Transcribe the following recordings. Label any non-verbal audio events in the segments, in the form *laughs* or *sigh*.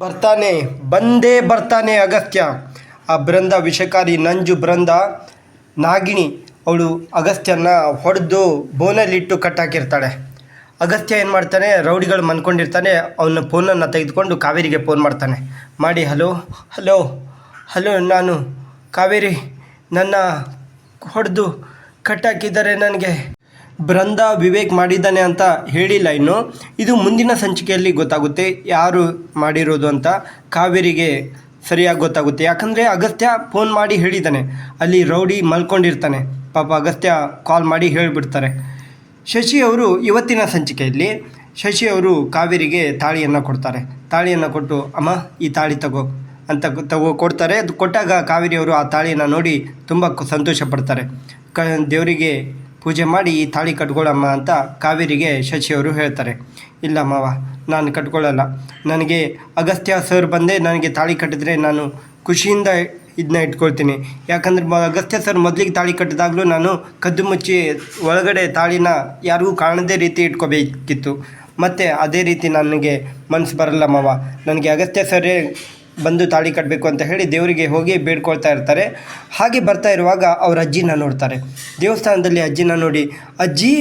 ಬರ್ತಾನೆ, ಬಂದೇ ಬರ್ತಾನೆ ಅಗಸ್ತ್ಯ. ಆ ಬೃಂದ ವಿಷಕಾರಿ ನಂಜು ಬೃಂದ ನಾಗಿಣಿ, ಅವಳು ಅಗಸ್ತ್ಯನ ಹೊಡೆದು ಬೋನಲ್ಲಿಟ್ಟು ಕಟ್ಟಾಕಿರ್ತಾಳೆ. ಅಗಸ್ತ್ಯ ಏನು ಮಾಡ್ತಾನೆ, ರೌಡಿಗಳು ಮನ್ಕೊಂಡಿರ್ತಾನೆ, ಅವನ ಫೋನನ್ನು ತೆಗೆದುಕೊಂಡು ಕಾವೇರಿಗೆ ಫೋನ್ ಮಾಡ್ತಾನೆ. ಮಾಡಿ, ಹಲೋ ಹಲೋ ಹಲೋ ನಾನು ಕಾವೇರಿ, ನನ್ನ ಹೊಡೆದು ಕಟ್ಟಾಕಿದ್ದಾರೆ ನನಗೆ ಬೃಂದ ವಿವೇಕ್ ಮಾಡಿದ್ದಾನೆ ಅಂತ ಹೇಳಿಲ್ಲ ಇನ್ನು. ಇದು ಮುಂದಿನ ಸಂಚಿಕೆಯಲ್ಲಿ ಗೊತ್ತಾಗುತ್ತೆ ಯಾರು ಮಾಡಿರೋದು ಅಂತ ಕಾವೇರಿಗೆ ಸರಿಯಾಗಿ ಗೊತ್ತಾಗುತ್ತೆ. ಯಾಕಂದರೆ ಅಗಸ್ತ್ಯ ಫೋನ್ ಮಾಡಿ ಹೇಳಿದ್ದಾನೆ. ಅಲ್ಲಿ ರೌಡಿ ಮಲ್ಕೊಂಡಿರ್ತಾನೆ. ಪಾಪ ಅಗಸ್ತ್ಯ ಕಾಲ್ ಮಾಡಿ ಹೇಳಿಬಿಡ್ತಾರೆ. ಶಶಿ ಅವರು ಇವತ್ತಿನ ಸಂಚಿಕೆಯಲ್ಲಿ ಶಶಿ ಅವರು ಕಾವೇರಿಗೆ ತಾಳಿಯನ್ನು ಕೊಡ್ತಾರೆ. ತಾಳಿಯನ್ನು ಕೊಟ್ಟು, ಅಮ್ಮ, ಈ ತಾಳಿ ತಗೋ ಅಂತ ತಗೋ ಕೊಡ್ತಾರೆ. ಅದು ಕೊಟ್ಟಾಗ ಕಾವೇರಿಯವರು ಆ ತಾಳಿಯನ್ನು ನೋಡಿ ತುಂಬ ಸಂತೋಷ ಪಡ್ತಾರೆ. ಕ ದೇವರಿಗೆ ಪೂಜೆ ಮಾಡಿ ಈ ತಾಳಿ ಕಟ್ಕೊಳ್ಳಮ್ಮ ಅಂತ ಕಾವೇರಿಗೆ ಶಶಿಯವರು ಹೇಳ್ತಾರೆ. ಇಲ್ಲ ಮಾವ, ನಾನು ಕಟ್ಕೊಳ್ಳಲ್ಲ. ನನಗೆ ಅಗಸ್ತ್ಯ ಸರ್ ಬಂದೇ ನನಗೆ ತಾಳಿ ಕಟ್ಟಿದ್ರೆ ನಾನು ಖುಷಿಯಿಂದ ಇದನ್ನ ಇಟ್ಕೊಳ್ತೀನಿ. ಯಾಕಂದ್ರೆ ಅಗಸ್ತ್ಯ ಸರ್ ಮೊದಲಿಗೆ ತಾಳಿ ಕಟ್ಟಿದಾಗಲೂ ನಾನು ಕದ್ದು ಮುಚ್ಚಿ ಒಳಗಡೆ ತಾಳಿನ ಯಾರಿಗೂ ಕಾಣದೇ ರೀತಿ ಇಟ್ಕೋಬೇಕಿತ್ತು. ಮತ್ತು ಅದೇ ರೀತಿ ನನಗೆ ಮನಸ್ಸು ಬರಲ್ಲ ಮಾವ. ನನಗೆ ಅಗಸ್ತ್ಯ ಸರೇ ಬಂದು ತಾಳಿ ಕಟ್ಟಬೇಕು ಅಂತ ಹೇಳಿ ದೇವರಿಗೆ ಹೋಗಿ ಬೇಡ್ಕೊಳ್ತಾ ಇರ್ತಾರೆ. ಹಾಗೆ ಬರ್ತಾ ಇರುವಾಗ ಅವ್ರ ಅಜ್ಜಿನ ನೋಡ್ತಾರೆ. ದೇವಸ್ಥಾನದಲ್ಲಿ ಅಜ್ಜಿನ ನೋಡಿ, ಅಜ್ಜಿ,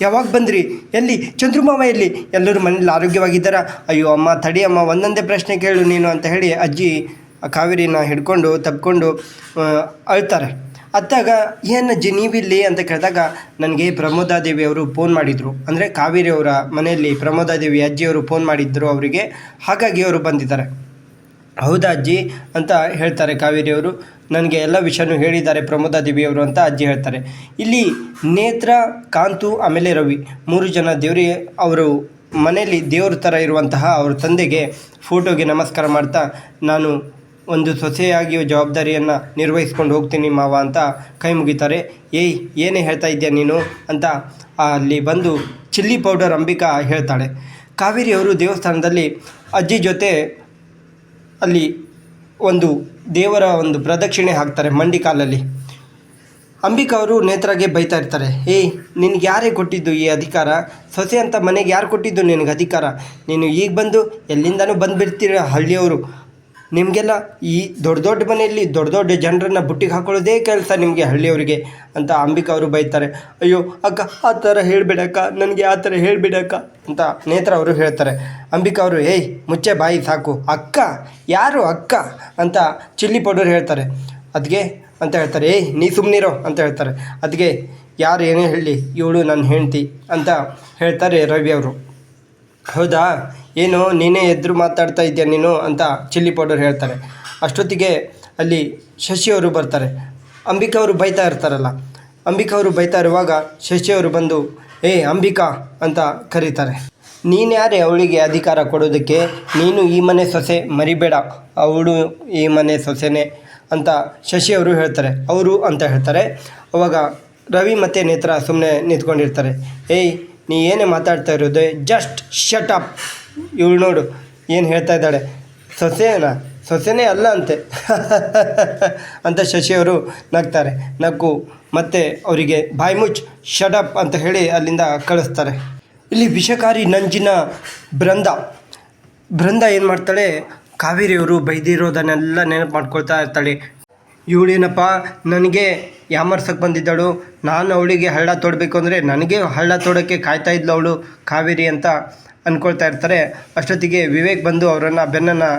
ಯಾವಾಗ ಬಂದ್ರಿ? ಎಲ್ಲಿ? ಚಂದ್ರಮಾವ ಎಲ್ಲಿ? ಎಲ್ಲರೂ ಮನೇಲಿ ಆರೋಗ್ಯವಾಗಿದ್ದಾರಾ. ಅಯ್ಯೋ ಅಮ್ಮ, ತಡಿ ಅಮ್ಮ, ಒಂದೊಂದೇ ಪ್ರಶ್ನೆ ಕೇಳು ನೀನು ಅಂತ ಹೇಳಿ ಅಜ್ಜಿ ಕಾವೇರಿನ ಹಿಡ್ಕೊಂಡು, ತಪ್ಕೊಂಡು ಅಳ್ತಾರೆ. ಅತ್ತಾಗ ಅಜ್ಜಿ, ನೀವಿಲ್ಲಿ? ಅಂತ ಕೇಳಿದಾಗ, ನನಗೆ ಪ್ರಮೋದಾದೇವಿ ಅವರು ಫೋನ್ ಮಾಡಿದರು. ಅಂದರೆ ಕಾವೇರಿ ಅವರ ಮನೆಯಲ್ಲಿ ಪ್ರಮೋದಾದೇವಿ ಅಜ್ಜಿಯವರು ಫೋನ್ ಮಾಡಿದ್ದರು ಅವರಿಗೆ. ಹಾಗಾಗಿ ಅವರು ಬಂದಿದ್ದಾರೆ. ಹೌದಾ ಅಜ್ಜಿ ಅಂತ ಹೇಳ್ತಾರೆ ಕಾವೇರಿಯವರು. ನನಗೆ ಎಲ್ಲ ವಿಷಯನೂ ಹೇಳಿದ್ದಾರೆ ಪ್ರಮೋದಾದೇವಿಯವರು ಅಂತ ಅಜ್ಜಿ ಹೇಳ್ತಾರೆ. ಇಲ್ಲಿ ನೇತ್ರ, ಕಾಂತು, ಆಮೇಲೆ ರವಿ ಮೂರು ಜನ ದೇವರಿ ಅವರು ಮನೆಯಲ್ಲಿ ದೇವ್ರ ಥರ ಇರುವಂತಹ ಅವ್ರ ತಂದೆಗೆ ಫೋಟೋಗೆ ನಮಸ್ಕಾರ ಮಾಡ್ತಾ ನಾನು ಒಂದು ಸೊಸೆಯಾಗಿ ಜವಾಬ್ದಾರಿಯನ್ನು ನಿರ್ವಹಿಸ್ಕೊಂಡು ಹೋಗ್ತೀನಿ ಮಾವ ಅಂತ ಕೈ ಮುಗಿತಾರೆ. ಏಯ್, ಏನೇ ಹೇಳ್ತಾ ಇದ್ದೀಯ ನೀನು ಅಂತ ಅಲ್ಲಿ ಬಂದು ಚಿಲ್ಲಿ ಪೌಡರ್ ಅಂಬಿಕಾ ಹೇಳ್ತಾಳೆ. ಕಾವೇರಿ ಅವರು ದೇವಸ್ಥಾನದಲ್ಲಿ ಅಜ್ಜಿ ಜೊತೆ ಅಲ್ಲಿ ಒಂದು ದೇವರ ಒಂದು ಪ್ರದಕ್ಷಿಣೆ ಹಾಕ್ತಾರೆ ಮಂಡಿ ಕಾಲಲ್ಲಿ. ಅಂಬಿಕಾ ಅವರು ನೇತ್ರಾಗೆ ಬೈತಾ ಇರ್ತಾರೆ ಏಯ್ ನಿನಗೆ ಯಾರೇ ಕೊಟ್ಟಿದ್ದು ಈ ಅಧಿಕಾರ? ಸೊಸೆ ಅಂತ ಮನೆಗೆ ಯಾರು ಕೊಟ್ಟಿದ್ದು ನಿನಗೆ ಅಧಿಕಾರ? ನೀನು ಈಗ ಬಂದು ಎಲ್ಲಿಂದನೂ ಬಂದುಬಿಡ್ತೀರ ಹಳ್ಳಿಯವರು? ನಿಮಗೆಲ್ಲ ಈ ದೊಡ್ಡ ದೊಡ್ಡ ಮನೆಯಲ್ಲಿ ದೊಡ್ಡ ದೊಡ್ಡ ಜನರನ್ನ ಬುಟ್ಟಿಗೆ ಹಾಕೊಳ್ಳೋದೇ ಕೆಲಸ ನಿಮಗೆ ಹಳ್ಳಿಯವರಿಗೆ ಅಂತ ಅಂಬಿಕಾ ಅವರು ಬೈತಾರೆ. ಅಯ್ಯೋ, ಅಕ್ಕ, ಆ ಥರ ಹೇಳಿಬಿಡಕ್ಕ ನನಗೆ ಆ ಥರ ಹೇಳಿಬಿಡಕ್ಕ ಅಂತ ನೇತ್ರ ಅವರು ಹೇಳ್ತಾರೆ. ಅಂಬಿಕಾ ಅವರು, ಏಯ್, ಮುಚ್ಚೆ ಬಾಯಿ ಸಾಕು. ಅಕ್ಕ, ಯಾರು ಅಕ್ಕ? ಅಂತ ಚಿಲ್ಲಿ ಪೌಡರ್ ಹೇಳ್ತಾರೆ. ಅದಕ್ಕೆ ಅಂತ ಹೇಳ್ತಾರೆ, ಏಯ್, ನೀ ಸುಮ್ಮನಿರೋ ಅಂತ ಹೇಳ್ತಾರೆ. ಅದಕ್ಕೆ ಯಾರು ಏನೇ ಹೇಳಿ, ಇವಳು ನನ್ನ ಹೆಂಡ್ತಿ, ಅಂತ ಹೇಳ್ತಾರೆ ರವಿ ಅವರು. ಹೌದಾ? ಏನು ನೀನೇ ಎದುರು ಮಾತಾಡ್ತಾ ಇದೆಯಾ ನೀನು ಅಂತ ಚಿಲ್ಲಿ ಪೌಡರ್ ಹೇಳ್ತಾರೆ. ಅಷ್ಟೊತ್ತಿಗೆ ಅಲ್ಲಿ ಶಶಿಯವರು ಬರ್ತಾರೆ. ಅಂಬಿಕಾ ಅವರು ಬೈತಾ ಇರ್ತಾರಲ್ಲ. ಅಂಬಿಕಾ ಅವರು ಬೈತಾ ಇರುವಾಗ ಶಶಿಯವರು ಬಂದು, ಏ ಅಂಬಿಕಾ ಅಂತ ಕರೀತಾರೆ. ನೀನು ಯಾರೇ ಅವಳಿಗೆ ಅಧಿಕಾರ ಕೊಡೋದಕ್ಕೆ? ನೀನು ಈ ಮನೆ ಸೊಸೆ ಮರಿಬೇಡ, ಅವಳು ಈ ಮನೆ ಸೊಸೆನೇ ಅಂತ ಶಶಿಯವರು ಹೇಳ್ತಾರೆ. ಅವರು ಅಂತ ಹೇಳ್ತಾರೆ. ಅವಾಗ ರವಿ ಮತ್ತು ನೇತ್ರ ಸುಮ್ಮನೆ ನಿಂತ್ಕೊಂಡಿರ್ತಾರೆ. ಏಯ್, ನೀ ಏನೇ ಮಾತಾಡ್ತಾ ಇರೋದು ಜಸ್ಟ್ ಶಟ್ ಅಪ್ ಇವಳು ನೋಡು, ಏನು ಹೇಳ್ತಾ ಇದ್ದಾಳೆ? ಸೊಸೆನಾ ಸೊಸೆನೇ ಅಲ್ಲ ಅಂತೆ. *laughs* ಅಂತ ಶಶಿಯವರು ನಗ್ತಾರೆ ನಕ್ಕು ಮತ್ತೆ ಅವರಿಗೆ ಬಾಯಿ ಮುಚ್ ಶಡಪ್ ಅಂತ ಹೇಳಿ ಅಲ್ಲಿಂದ ಕಳಿಸ್ತಾರೆ. ಇಲ್ಲಿ ವಿಷಕಾರಿ ನಂಜಿನ ಬೃಂದ. ಬೃಂದ ಏನು ಮಾಡ್ತಾಳೆ? ಕಾವೇರಿಯವರು ಬೈದಿರೋದನ್ನೆಲ್ಲ ನೆನಪು ಮಾಡ್ಕೊಳ್ತಾ ಇರ್ತಾಳೆ. ಇವಳೇನಪ್ಪ, ನನಗೆ ಯಾಮರ್ಸಕ್ಕೆ ಬಂದಿದ್ದಳು? ನಾನು ಅವಳಿಗೆ ಹಳ್ಳ ತೋಡಬೇಕು ಅಂದರೆ ನನಗೆ ಹಳ್ಳ ತೋಡೋಕ್ಕೆ ಕಾಯ್ತಾ ಇದ್ಲು ಅವಳು, ಕಾವೇರಿ ಅಂತ. ಅಂದ್ಕೊಳ್ತಾ ಇರ್ತಾರೆ. ಅಷ್ಟೊತ್ತಿಗೆ ವಿವೇಕ್ ಬಂದು ಅವರನ್ನು ಬೆನ್ನನ್ನು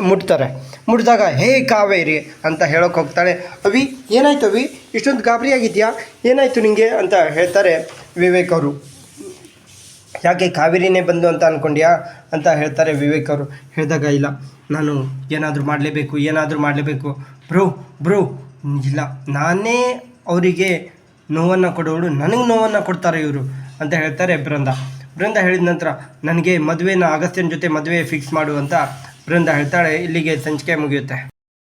ಮುಟ್ತಾರೆ. ಮುಟ್ಟಿದಾಗ ಹೇ ಕಾವೇರಿ ಅಂತ ಹೇಳೋಕೆ ಹೋಗ್ತಾಳೆ. ಅವಿ, ಏನಾಯ್ತು ಅವಿ? ಇಷ್ಟೊಂದು ಗಾಬರಿ ಆಗಿದೆಯಾ? ಏನಾಯಿತು ನಿಮಗೆ ಅಂತ ಹೇಳ್ತಾರೆ ವಿವೇಕ್ ಅವರು. ಯಾಕೆ ಕಾವೇರಿನೇ ಬಂದು ಅಂತ ಅಂದ್ಕೊಂಡ್ಯಾ ಅಂತ ಹೇಳ್ತಾರೆ ವಿವೇಕ್ ಅವರು. ಹೇಳಿದಾಗ ಇಲ್ಲ. ನಾನು ಏನಾದರೂ ಮಾಡಲೇಬೇಕು ಏನಾದರೂ ಮಾಡಲೇಬೇಕು. ಬ್ರೋ ಬ್ರೋ, ಇಲ್ಲ. ನಾನೇ ಅವರಿಗೆ ನೋವನ್ನು ಕೊಡೋಳು ನನಗೆ ನೋವನ್ನು ಕೊಡ್ತಾರೆ ಇವರು, ಅಂತ ಹೇಳ್ತಾರೆ ಬೃಂದ. ಬೃಂದ ಹೇಳಿದ ನಂತರ, ನನಗೆ ಮದುವೆನ ಅಗಸ್ತ್ಯನ ಜೊತೆ ಮದುವೆ ಫಿಕ್ಸ್ ಮಾಡು ಅಂತ ಬೃಂದ ಹೇಳ್ತಾಳೆ. ಇಲ್ಲಿಗೆ ಸಂಚಿಕೆ ಮುಗಿಯುತ್ತೆ.